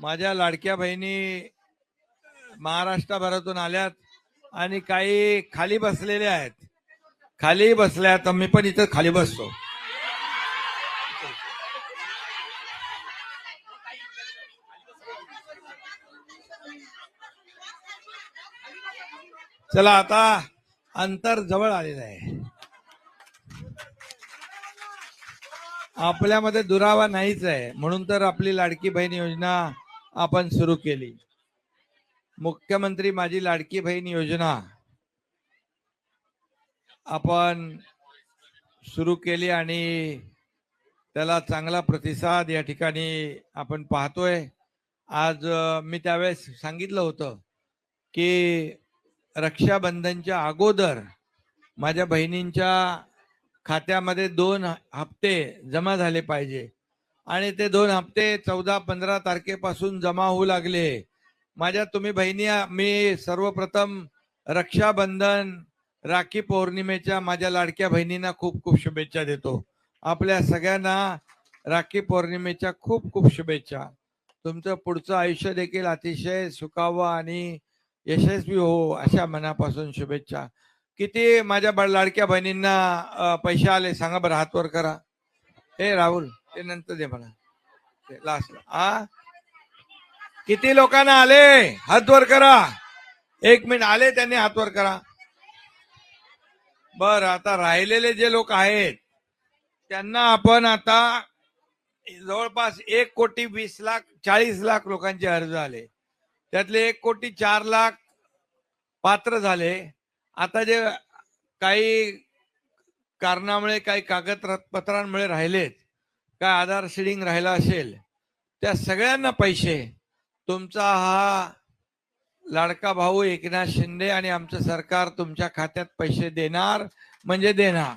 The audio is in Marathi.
माझ्या लाडक्या बहिणी महाराष्ट्राभरातून आल्यात आणि काही खाली बसलेल्या आहेत. खाली बसल्या तर मी पण इथं खाली बसतो. चला आता अंतर जवळ आलेलं आहे. आपल्यामध्ये दुरावा नाहीच आहे. म्हणून तर आपली लाडकी बहीण योजना आपण सुरू केली. मुख्यमंत्री माझी लाडकी बहीण योजना. आपण सुरू केली आणि त्याला चांगला प्रतिसाद या ठिकाणी आपण पाहतोय. आज मी त्यावेळेस सांगितलं होतं की रक्षाबंधनच्या अगोदर माझ्या बहिणींच्या खात्यामध्ये दोन हप्ते जमा झाले पाहिजे. आणि ते दोन हप्ते चौदा पंधरा तारखेपासून जमा होऊ लागले. माझ्या तुम्ही बहिणी मी सर्वप्रथम रक्षाबंधन राखी पौर्णिमेच्या माझ्या लाडक्या बहिणींना खूप खूप शुभेच्छा देतो. आपल्या सगळ्यांना राखी पौर्णिमेच्या खूप खूप शुभेच्छा. तुमचं पुढचं आयुष्य देखील अतिशय सुखावं आणि यशस्वी हो अशा मनापासून शुभेच्छा. किती माझ्या लाडक्या बहिणींना पैसे आले सांगा बरं हातवर करा. हे राहुल. ते नंतर दे मला. लास्ट आ? किती लोकांना आले? हातवर करा. एक मिनिट. आले त्यांनी हातवर करा. बर आता राहिलेले जे लोक आहेत त्यांना आपण आता जवळपास एक कोटी वीस लाख चाळीस लाख लोकांचे अर्ज आले. त्यातले एक कोटी चार लाख पात्र झाले. आता जे काही कारणामुळे काही कागदपत्रांमुळे राहिलेत काय आधार शिडिंग राहिला असेल त्या सगळ्यांना पैसे. तुमचा हा लाडका भाऊ एकनाथ शिंदे आणि आमचं सरकार तुमच्या खात्यात पैसे देणार म्हणजे देणार.